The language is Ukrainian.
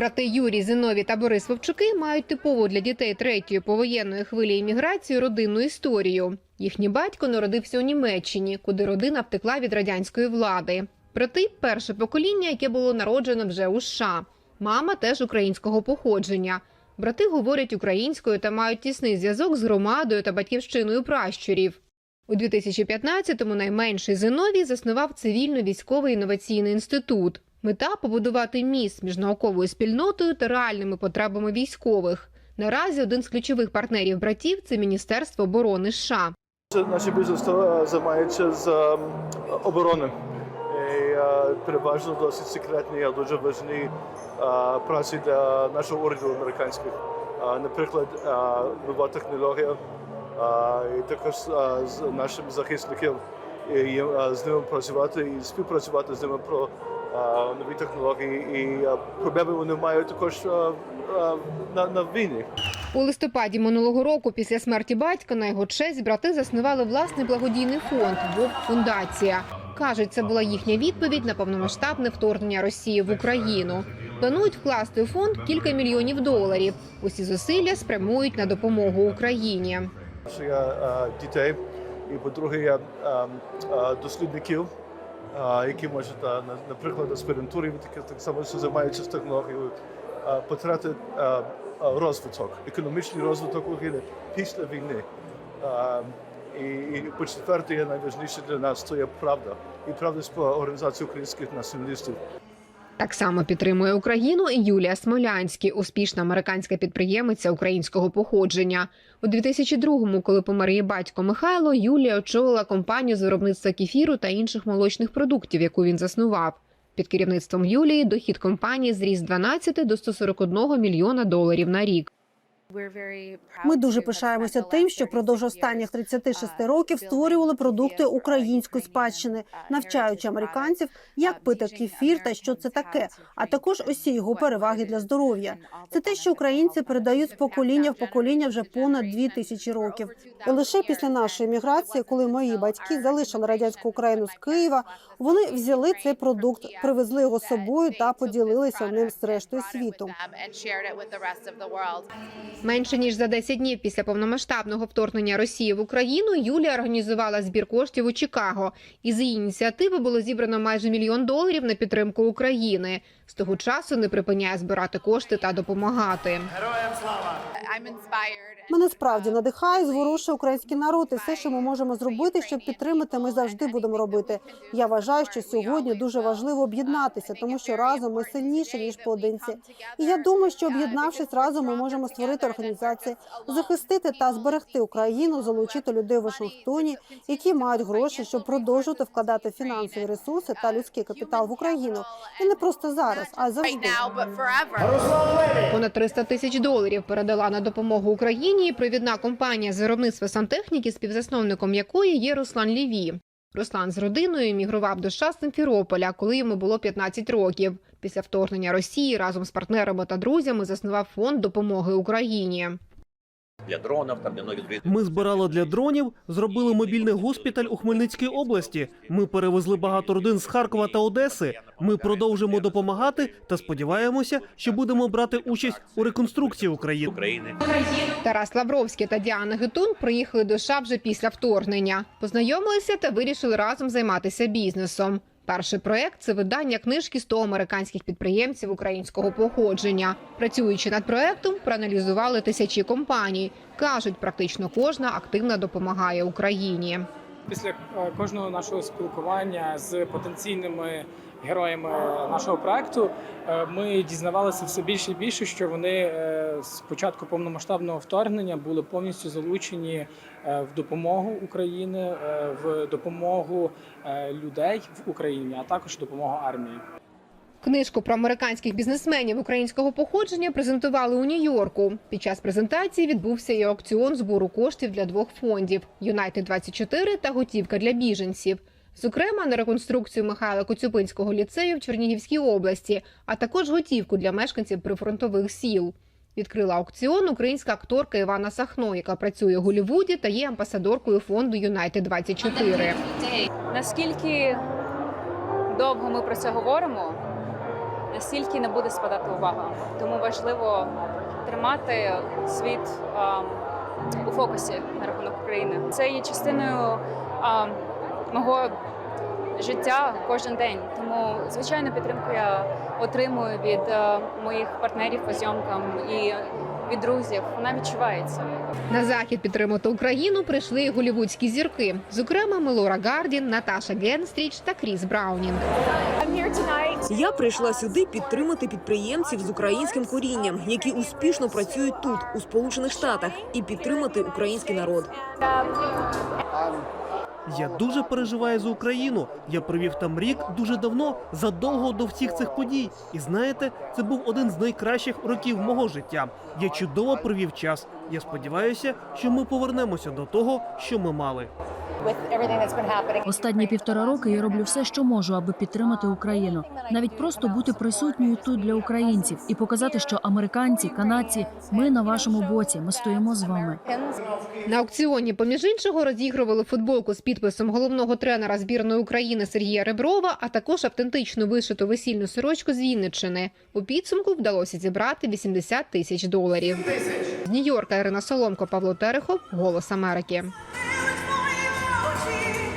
Брати Юрій, Зиновій та Борис Вовчуки мають типову для дітей третьої повоєнної хвилі імміграції родинну історію. Їхній батько народився у Німеччині, куди родина втекла від радянської влади. Брати перше покоління, яке було народжено вже у США. Мама теж українського походження. Брати говорять українською та мають тісний зв'язок з громадою та батьківщиною пращурів. У 2015-му найменший Зиновій заснував цивільно-військовий інноваційний інститут. Мета побудувати міст між науковою спільнотою та реальними потребами військових. Наразі один з ключових партнерів братів це Міністерство оборони США. Це Наш бізнес е, займається з е, оборони. Е, переважно досить секретні, а дуже важні е, праці для нашого уряду американських. Наприклад, нова технологія, і також з нашим захисників і з ними працювати і співпрацювати з ними про нові технології. І проблеми вони мають також на, на війні. У листопаді минулого року, після смерті батька, на його честь брати заснували власний благодійний фонд Вовк Фундація. Кажуть, це була їхня відповідь на повномасштабне вторгнення Росії в Україну. Планують вкласти у фонд кілька мільйонів доларів. Усі зусилля спрямують на допомогу Україні. що я дітей, і по-друге, я е, е, дослідників, які можуть, наприклад, аспірантури, так само займаються технологією, потрати розвиток, економічний розвиток України після війни. І по-четверте, є найважливіше для нас це є правда. І правда з організації українських націоналістів. Так само підтримує Україну і Юлія Смолянський, успішна американська підприємиця українського походження. У 2002-му, коли помер її батько Михайло, Юлія очолила компанію з виробництва кефіру та інших молочних продуктів, яку він заснував. Під керівництвом Юлії дохід компанії зріс з 12 до 141 мільйона доларів на рік. Ми дуже пишаємося тим, що впродовж останніх 36 років створювали продукти української спадщини, навчаючи американців, як пити кефір та що це таке, а також усі його переваги для здоров'я. Це те, що українці передають з покоління в покоління вже понад дві тисячі років. І лише після нашої міграції, коли мої батьки залишили радянську Україну з Києва, вони взяли цей продукт, привезли його з собою та поділилися ним з рештою світу. Менше ніж за 10 днів після повномасштабного вторгнення Росії в Україну Юлія організувала збір коштів у Чикаго. Із її ініціативи було зібрано майже мільйон доларів на підтримку України. З того часу не припиняє збирати кошти та допомагати. Героям слава Мене справді надихає, зворушує український народ, і все, що ми можемо зробити, щоб підтримати, ми завжди будемо робити. Я вважаю, що сьогодні дуже важливо об'єднатися, тому що разом ми сильніші ніж поодинці. І я думаю, що об'єднавшись разом, ми можемо створити організації, захистити та зберегти Україну, залучити людей в Вашингтоні, які мають гроші, щоб продовжувати вкладати фінансові ресурси та людський капітал в Україну. І не просто зараз, а завжди. Понад 300 тисяч доларів передала на допомогу Україні провідна компанія з виробництва сантехніки, співзасновником якої є Руслан Ліві. Руслан з родиною емігрував до США з Симферополя, коли йому було 15 років. Після вторгнення Росії разом з партнерами та друзями заснував фонд допомоги Україні. Для дронів, там для нових дронів. Ми збирали для дронів, зробили мобільний госпіталь у Хмельницькій області. Ми перевезли багато родин з Харкова та Одеси. Ми продовжимо допомагати та сподіваємося, що будемо брати участь у реконструкції України. України. Тарас Лавровський та Діана Гетун приїхали до США вже після вторгнення. Познайомилися та вирішили разом займатися бізнесом. Перший проект це видання книжки 100 американських підприємців українського походження. Працюючи над проектом, проаналізували тисячі компаній. кажуть, практично кожна активно допомагає Україні. Після е, кожного нашого спілкування з потенційними героями нашого проекту е, ми дізнавалися все більше і більше, що вони е, з початку повномасштабного вторгнення були повністю залучені е, в допомогу України, е, в допомогу е, людей в Україні, а також допомогу армії. Книжку про американських бізнесменів українського походження презентували у Нью-Йорку. Під час презентації відбувся і аукціон збору коштів для двох фондів: Юнайтед 24 та готівка для біженців. Зокрема, на реконструкцію Михайла Коцюбинського ліцею в Чернігівській області, а також готівку для мешканців прифронтових сіл. Відкрила аукціон українська акторка Івана Сахно, яка працює у Голлівуді та є амбасадоркою фонду Юнайтед 24 Наскільки довго ми про це говоримо, настільки не буде спадати увага. Тому важливо тримати світ а, у фокусі на рахунок України. Це є частиною а, мого життя кожен день. Тому звичайно підтримку я отримую від е, моїх партнерів по зйомкам і від друзів. Вона відчувається. На захід підтримати Україну прийшли і голівудські зірки, зокрема Мелора Гардін, Наташа Генстріч та Кріс Браунінг. Я прийшла сюди підтримати підприємців з українським корінням, які успішно працюють тут, у Сполучених Штатах, і підтримати український народ. Я дуже переживаю за Україну. Я провів там рік дуже давно, задовго до всіх цих подій. І знаєте, це був один з найкращих років мого життя. Я чудово провів час. Я сподіваюся, що ми повернемося до того, що ми мали. Останні півтора роки я роблю все, що можу, аби підтримати Україну. Навіть просто бути присутньою тут для українців і показати, що американці, канадці, ми на вашому боці. Ми стоїмо з вами. На аукціоні, поміж іншого, розігрували футболку з підписом головного тренера збірної України Сергія Реброва, а також автентичну вишиту весільну сорочку з Вінниччини. У підсумку вдалося зібрати 80 тисяч доларів. З Нью-Йорка Ірина Соломко, Павло Терехов, Голос Америки. Jesus.